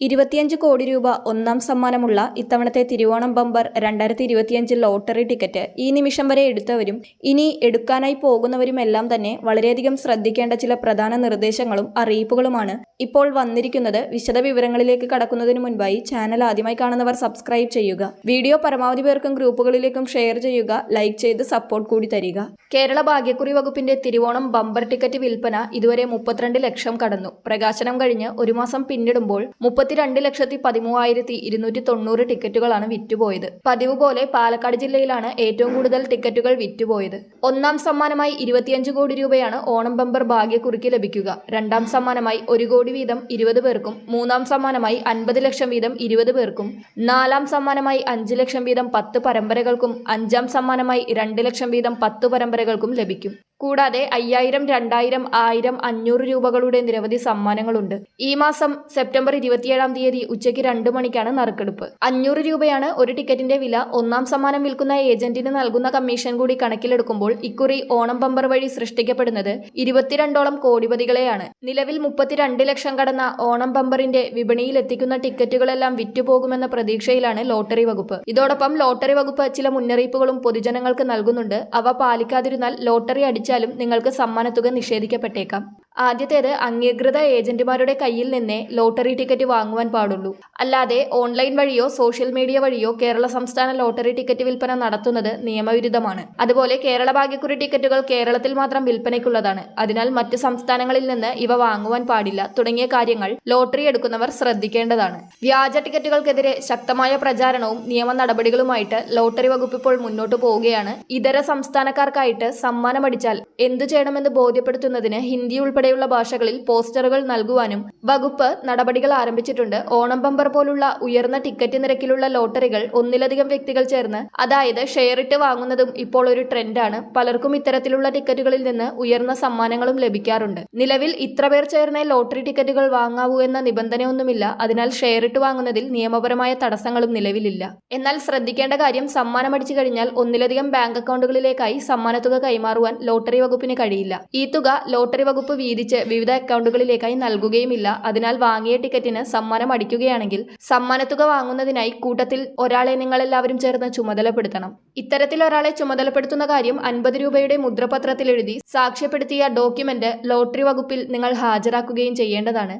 ഇരുപത്തിയഞ്ച് കോടി രൂപ ഒന്നാം സമ്മാനമുള്ള ഇത്തവണത്തെ തിരുവോണം ബമ്പർ രണ്ടായിരത്തി ഇരുപത്തിയഞ്ച് ലോട്ടറി ടിക്കറ്റ് ഈ നിമിഷം വരെ എടുത്തവരും ഇനി എടുക്കാനായി പോകുന്നവരുമെല്ലാം തന്നെ വളരെയധികം ശ്രദ്ധിക്കേണ്ട ചില പ്രധാന നിർദ്ദേശങ്ങളും അറിയിപ്പുകളുമാണ് ഇപ്പോൾ വന്നിരിക്കുന്നത് വിശദ വിവരങ്ങളിലേക്ക് കടക്കുന്നതിന് മുൻപായി ചാനൽ ആദ്യമായി കാണുന്നവർ സബ്സ്ക്രൈബ് ചെയ്യുക. വീഡിയോ പരമാവധി പേർക്കും ഗ്രൂപ്പുകളിലേക്കും ഷെയർ ചെയ്യുക. ലൈക്ക് ചെയ്ത് സപ്പോർട്ട് കൂടി തരിക. കേരള ഭാഗ്യക്കുറി വകുപ്പിന്റെ തിരുവോണം ബമ്പർ ടിക്കറ്റ് വിൽപ്പന ഇതുവരെ മുപ്പത്തിരണ്ട് ലക്ഷം കടന്നു. പ്രകാശനം കഴിഞ്ഞ് ഒരു മാസം പിന്നിടുമ്പോൾ മുപ്പത്തിരണ്ട് ലക്ഷത്തി പതിമൂവായിരത്തി ഇരുന്നൂറ്റി തൊണ്ണൂറ് ടിക്കറ്റുകളാണ് വിറ്റുപോയത്. പതിവ് പോലെ പാലക്കാട് ജില്ലയിലാണ് ഏറ്റവും കൂടുതൽ ടിക്കറ്റുകൾ വിറ്റുപോയത്. ഒന്നാം സമ്മാനമായി ഇരുപത്തിയഞ്ച് കോടി രൂപയാണ് ഓണം ബമ്പർ ഭാഗ്യക്കുറിക്ക് ലഭിക്കുക. രണ്ടാം സമ്മാനമായി ഒരു കോടി വീതം ഇരുപത് പേർക്കും മൂന്നാം സമ്മാനമായി അൻപത് ലക്ഷം വീതം ഇരുപത് പേർക്കും നാലാം സമ്മാനമായി അഞ്ച് ലക്ഷം വീതം പത്ത് പരമ്പരകൾക്കും അഞ്ചാം സമ്മാനമായി രണ്ട് ലക്ഷം വീതം പത്ത് പരമ്പരകൾക്കും ലഭിക്കും. കൂടാതെ അയ്യായിരം രണ്ടായിരം ആയിരം അഞ്ഞൂറ് രൂപകളുടെ നിരവധി സമ്മാനങ്ങളുണ്ട്. ഈ മാസം സെപ്റ്റംബർ ഇരുപത്തിയേഴാം തീയതി ഉച്ചയ്ക്ക് രണ്ട് മണിക്കാണ് നറുക്കെടുപ്പ്. അഞ്ഞൂറ് രൂപയാണ് ഒരു ടിക്കറ്റിന്റെ വില. ഒന്നാം സമ്മാനം വിൽക്കുന്ന ഏജന്റിന് നൽകുന്ന കമ്മീഷൻ കൂടി കണക്കിലെടുക്കുമ്പോൾ ഇക്കുറി ഓണം ബമ്പർ വഴി സൃഷ്ടിക്കപ്പെടുന്നത് ഇരുപത്തിരണ്ടോളം കോടിപതികളെയാണ്. നിലവിൽ മുപ്പത്തിരണ്ട് ലക്ഷം കടന്ന ഓണം ബമ്പറിന്റെ വിപണിയിൽ എത്തിക്കുന്ന ടിക്കറ്റുകളെല്ലാം വിറ്റുപോകുമെന്ന പ്രതീക്ഷയിലാണ് ലോട്ടറി വകുപ്പ്. ഇതോടൊപ്പം ലോട്ടറി വകുപ്പ് ചില മുന്നറിയിപ്പുകളും പൊതുജനങ്ങൾക്ക് നൽകുന്നുണ്ട്. അവ പാലിക്കാതിരുന്നാൽ ലോട്ടറി അടിച്ചാലും നിങ്ങൾക്ക് സമ്മാനത്തുക നിഷേധിക്കപ്പെട്ടേക്കാം. ആദ്യത്തേത് അംഗീകൃത ഏജന്റുമാരുടെ കയ്യിൽ നിന്നേ ലോട്ടറി ടിക്കറ്റ് വാങ്ങുവാൻ പാടുള്ളൂ. അല്ലാതെ ഓൺലൈൻ വഴിയോ സോഷ്യൽ മീഡിയ വഴിയോ കേരള സംസ്ഥാന ലോട്ടറി ടിക്കറ്റ് വിൽപ്പന നടത്തുന്നത് നിയമവിരുദ്ധമാണ്. അതുപോലെ കേരള ഭാഗ്യക്കുറി ടിക്കറ്റുകൾ കേരളത്തിൽ മാത്രം വിൽപ്പനയ്ക്കുള്ളതാണ്. അതിനാൽ മറ്റ് സംസ്ഥാനങ്ങളിൽ നിന്ന് ഇവ വാങ്ങുവാൻ പാടില്ല. തുടങ്ങിയ കാര്യങ്ങൾ ലോട്ടറി എടുക്കുന്നവർ ശ്രദ്ധിക്കേണ്ടതാണ്. വ്യാജ ടിക്കറ്റുകൾക്കെതിരെ ശക്തമായ പ്രചാരണവും നിയമ നടപടികളുമായിട്ട് ലോട്ടറി വകുപ്പ് ഇപ്പോൾ മുന്നോട്ട് പോവുകയാണ്. ഇതര സംസ്ഥാനക്കാർക്കായിട്ട് സമ്മാനമടിച്ചാൽ എന്തു ചെയ്യണമെന്ന് ബോധ്യപ്പെടുത്തുന്നതിന് ഹിന്ദി ഉൾപ്പെടെയുള്ള ഭാഷകളിൽ പോസ്റ്ററുകൾ നൽകുവാനും വകുപ്പ് നടപടികൾ ആരംഭിച്ചിട്ടുണ്ട്. ഓണം ബമ്പർ പോലുള്ള ഉയർന്ന ടിക്കറ്റ് നിരക്കിലുള്ള ലോട്ടറികൾ ഒന്നിലധികം വ്യക്തികൾ ചേർന്ന് അതായത് ഷെയറിട്ട് വാങ്ങുന്നതും ഇപ്പോൾ ഒരു ട്രെൻഡാണ്. പലർക്കും ഇത്തരത്തിലുള്ള ടിക്കറ്റുകളിൽ നിന്ന് ഉയർന്ന സമ്മാനങ്ങളും ലഭിക്കാറുണ്ട്. നിലവിൽ ഇത്ര പേർ ചേർന്നേ ലോട്ടറി ടിക്കറ്റുകൾ വാങ്ങാവൂ എന്ന നിബന്ധനയൊന്നുമില്ല. അതിനാൽ ഷെയറിട്ട് വാങ്ങുന്നതിൽ നിയമപരമായ തടസ്സങ്ങളും നിലവിലില്ല. എന്നാൽ ശ്രദ്ധിക്കേണ്ട കാര്യം സമ്മാനമടിച്ചു കഴിഞ്ഞാൽ ഒന്നിലധികം ബാങ്ക് അക്കൗണ്ടുകളിലേക്കായി സമ്മാനത്തുക കൈമാറുവാൻ ലോട്ടറി വകുപ്പിന് കഴിയില്ല. ഈ തുക ലോട്ടറി വകുപ്പ് വീതിച്ച് വിവിധ അക്കൗണ്ടുകളിലേക്കായി നൽകുകയുമില്ല. അതിനാൽ വാങ്ങിയ ടിക്കറ്റിന് സമ്മാനം അടിക്കുകയാണെങ്കിൽ സമ്മാനത്തുക വാങ്ങുന്നതിനായി കൂട്ടത്തിൽ ഒരാളെ നിങ്ങളെല്ലാവരും ചേർന്ന് ചുമതലപ്പെടുത്തണം. ഇത്തരത്തിൽ ഒരാളെ ചുമതലപ്പെടുത്തുന്ന കാര്യം അൻപത് രൂപയുടെ മുദ്രപത്രത്തിൽ എഴുതി സാക്ഷ്യപ്പെടുത്തിയ ഡോക്യുമെന്റ് ലോട്ടറി വകുപ്പിൽ നിങ്ങൾ ഹാജരാക്കുകയും ചെയ്യേണ്ടതാണ്.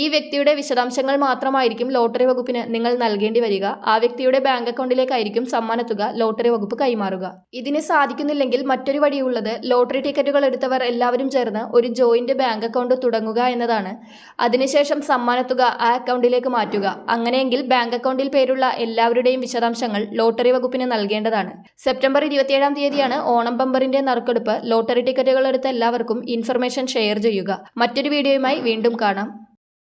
ഈ വ്യക്തിയുടെ വിശദാംശങ്ങൾ മാത്രമായിരിക്കും ലോട്ടറി വകുപ്പിന് നിങ്ങൾ നൽകേണ്ടി വരിക. ആ വ്യക്തിയുടെ ബാങ്ക് അക്കൗണ്ടിലേക്കായിരിക്കും സമ്മാനത്തുക ലോട്ടറി വകുപ്പ് കൈമാറുക. ഇതിന് സാധിക്കുന്നില്ലെങ്കിൽ മറ്റൊരു വഴിയുള്ളത് ലോട്ടറി ടിക്കറ്റുകൾ എടുത്തവർ എല്ലാവരും ചേർന്ന് ഒരു ജോയിന്റ് ബാങ്ക് അക്കൗണ്ട് തുടങ്ങുക എന്നതാണ്. അതിനുശേഷം സമ്മാനത്തുക ആ അക്കൗണ്ടിലേക്ക് മാറ്റുക. അങ്ങനെയെങ്കിൽ ബാങ്ക് അക്കൗണ്ടിൽ പേരുള്ള എല്ലാവരുടെയും വിശദാംശങ്ങൾ ലോട്ടറി വകുപ്പിന് നൽകേണ്ടതാണ്. സെപ്റ്റംബർ ഇരുപത്തിയേഴാം തീയതിയാണ് ഓണം ബമ്പറിന്റെ നറുക്കെടുപ്പ്. ലോട്ടറി ടിക്കറ്റുകൾ എടുത്ത എല്ലാവർക്കും ഇൻഫർമേഷൻ ഷെയർ ചെയ്യുക. മറ്റൊരു വീഡിയോയുമായി വീണ്ടും കാണാം.